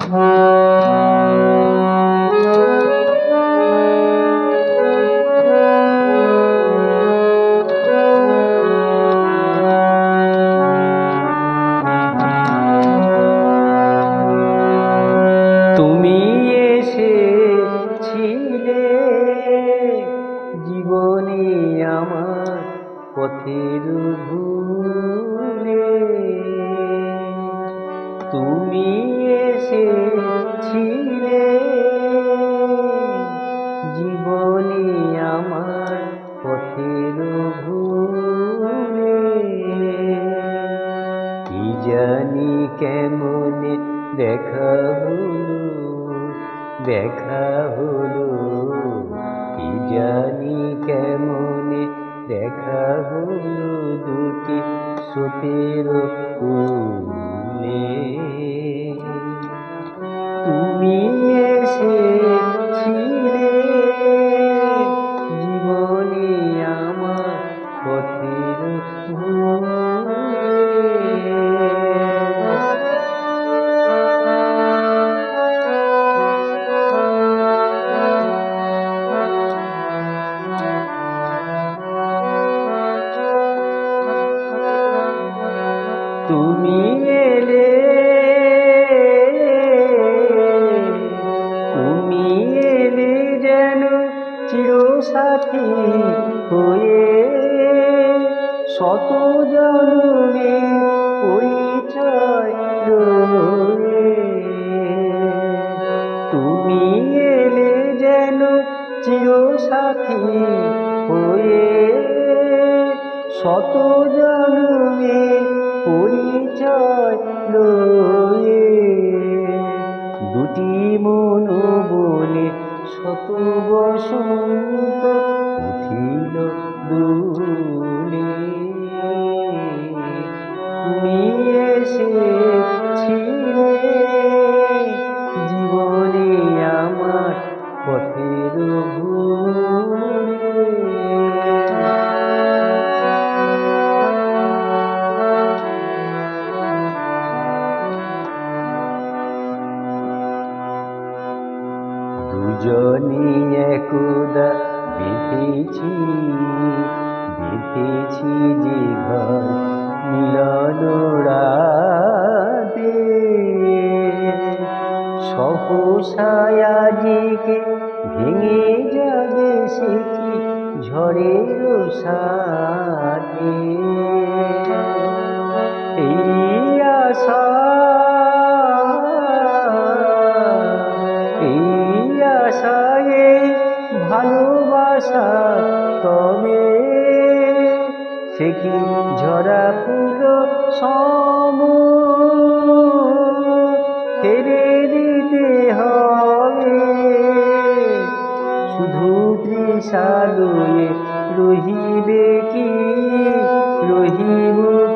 তুমি এসেছিলে জীবনে আমার পথের ভুলে। তুমি এসেছিলে জীবনে আমার পথের ভুলে। কি জানি কেমনে দেখা হলো দেখা হলো। কি জানি কেমনে দেখা হলো দুটি সুতের ফুলে। হয়ে শত জন্মে পরিচয় তুমি এলে যেন চিরসাথী হয়ে শত জন্মে পরিচয় লয়ে দুটি মন বনে শত বসন্ত দুজনি একদা বেঁধেছি বেঁধেছি যে ঘর মিলন রাতে। সহসায়াজিকে ভেঙে যাবে সে কি ঝড়ের সাথে? এই আশা আশা, তবে সে কি ঝরা ফুল সম হেরে দিতে হবে। শুধু তৃষা রহিবে কি? রহিব